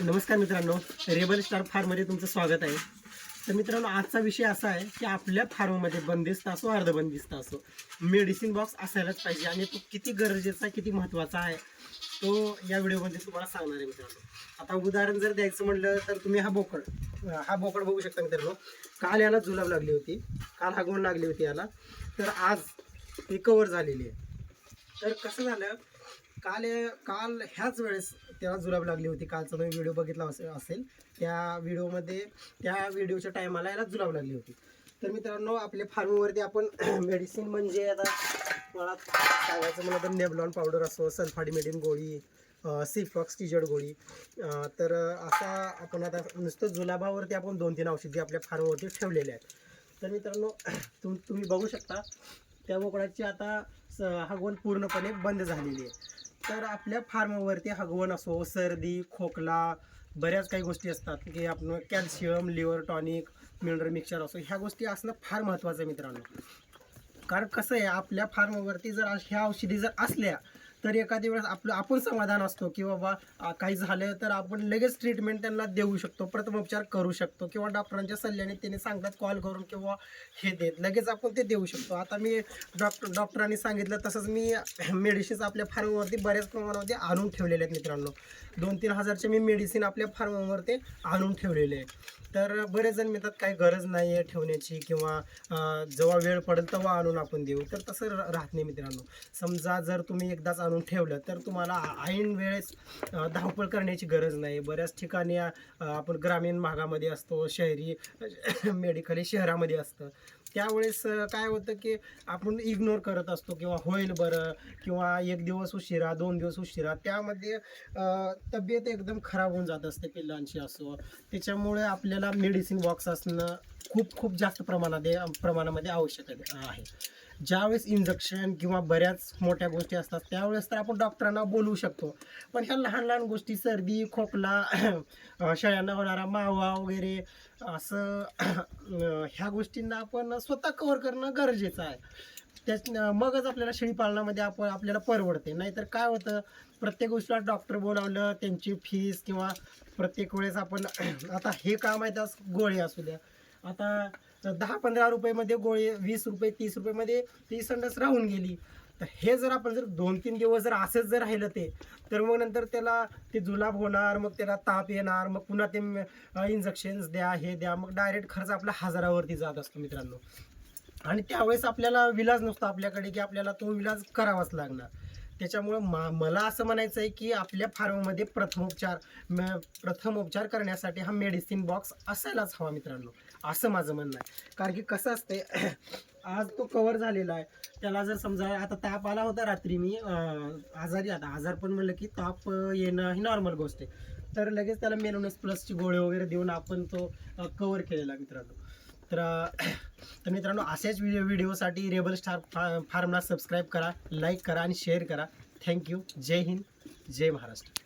नमस्कार मित्रांनो rebel star फार्ममध्ये तुमचं स्वागत आहे. तर मित्रांनो आजचा विषय असा आहे की आपल्या फार्ममध्ये बंदिस्त असो अर्धबंदिस्त असो मेडिसिन बॉक्स असायलाच पाहिजे आणि तो किती गरजेचा किती महत्त्वाचा आहे तो या व्हिडिओमध्ये तुम्हाला सांगणार आहे मित्रांनो. आता उदाहरण जर द्यायचं म्हटलं तर तुम्ही हा बोकड हा बोकड बघू शकता मित्रांनो. काल याला जुलाब लागली होती काल हागवण लागली होती याला. तर आज ती कवर झालेली आहे. तर कसं झालं काल काल ह्याच वेळेस त्याला जुलाब लागली होती. कालचा तुम्ही व्हिडिओ बघितला असेल. त्या व्हिडिओमध्ये त्या व्हिडिओच्या टायमाला याला जुलाब लागली होती. तर मित्रांनो आपल्या फार्मवरती आपण मेडिसिन म्हणजे आता मला सांगायचं म्हणलं तर नेबलॉन पावडर असो सल्फाडिमेडिन गोळी सिफ्लॉक्स किजड गोळी तर असा आपण आता नुसतं जुलाबावरती आपण दोन तीन औषधी आपल्या फार्मवरती ठेवलेले आहेत. तर मित्रांनो तुम तुम्ही बघू शकता त्या बोकडाची आता स- हगवण पूर्णपणे बंद झालेली आहे. तर आपल्या फार्मवरती हगवण असो सर्दी खोकला बऱ्याच काही गोष्टी असतात. की आपण calcium liver tonic mineral mixture असो ह्या गोष्टी असणं फार महत्त्वाचं आहे मित्रांनो. कारण कसं आहे आपल्या फार्मवरती जर ह्या औषधी जर असल्या तर एखाद्या वेळेस आपलं आपण समाधान असतो की बाबा काही झालं तर आपण लगेच ट्रीटमेंट त्यांना देऊ शकतो प्रथमोपचार करू शकतो किंवा डॉक्टरांच्या सल्ल्याने त्यांनी सांगतात कॉल करून किंवा हे देत लगेच आपण ते देऊ शकतो. आता मी डॉक्टर डॉक्टरांनी सांगितलं तसंच मी मेडिसिन्स आपल्या फार्मवरती बऱ्याच प्रमाणामध्ये आणून ठेवलेले आहेत मित्रांनो. दोन तीन हजारचे मी मेडिसिन आपल्या फार्मवरती आणून ठेवलेले आहे तर बरेच जण म्हणतात काही गरज नाही आहे ठेवण्याची किंवा जेव्हा वेळ पडेल तेव्हा आणून आपण देऊ. तर तसं र- राहत नाही मित्रांनो. समजा जर तुम्ही एकदाच आणून ठेवलं तर तुम्हाला ऐन वेळेस धावपळ करण्याची गरज नाही. बऱ्याच ठिकाणी आपण ग्रामीण भागामध्ये असतो शहरी मेडिकली शहरामध्ये असतं. त्यावेळेस काय होतं की आपण इग्नोर करत असतो किंवा होईल बरं किंवा एक दिवस उशिरा दोन दिवस उशिरा त्यामध्ये तब्येत एकदम खराब होऊन जात असते पिल्लांची असो. त्याच्यामुळे आपल्याला मेडिसिन बॉक्स असणं खूप खूप जास्त प्रमाणात प्रमाणामध्ये आवश्यक आहे. ज्यावेळेस इंजेक्शन किंवा बऱ्याच मोठ्या गोष्टी असतात त्यावेळेस तर आपण डॉक्टरांना बोलवू शकतो. पण ह्या लहान लहान गोष्टी सर्दी खोकला शेळ्यांना होणारा मावा वगैरे असं ह्या गोष्टींना आपण स्वतः कव्हर करणं गरजेचं आहे. त्याच मगच आपल्याला शेळीपालनामध्ये आपण आपल्याला परवडते. नाहीतर काय होतं प्रत्येक गोष्टीला डॉक्टर बोलावलं त्यांची फीस किंवा प्रत्येक वेळेस आपण आता हे काम आहे त्यास गोळी असू द्या. आता दहा पंधरा रुपयेमध्ये गोळी वीस रुपये तीस रुपयेमध्ये ती संडस राहून गेली. तर हे जर आपण जर दोन तीन दिवस जर असंच जर राहिलं ते तर मग नंतर त्याला ते जुलाब होणार मग त्याला ताप येणार मग पुन्हा ते इंजेक्शन्स द्या हे द्या मग डायरेक्ट खर्च आपला हजारावरती जात असतो मित्रांनो. आणि त्यावेळेस आपल्याला विलाज नसतो आपल्याकडे की आपल्याला तो विलाज करावाच लागणार. त्याच्यामुळं मा मला असं म्हणायचं आहे की आपल्या फार्ममध्ये प्रथमोपचार म प्रथमोपचार करण्यासाठी हा मेडिसिन बॉक्स असायलाच हवा मित्रांनो. असं माझं म्हणणं आहे. कारण की कसं असते आज तो कवर झालेला आहे. त्याला जर समजा आता ताप आला होता रात्री मी आजारी आता. आजार पण म्हणलं की ताप येणं ही नॉर्मल गोष्ट आहे. तर लगेच त्याला मेलोनस प्लसची गोळी वगैरे देऊन आपण तो कवर केलेला मित्रांनो. तर तर मित्रांनो असेच व्हिडिओ व्हिडिओसाठी रेबल स्टार फा फार्मला सबस्क्राईब करा लाईक करा आणि शेअर करा. Thank you Jai Hind. Jai Maharashtra.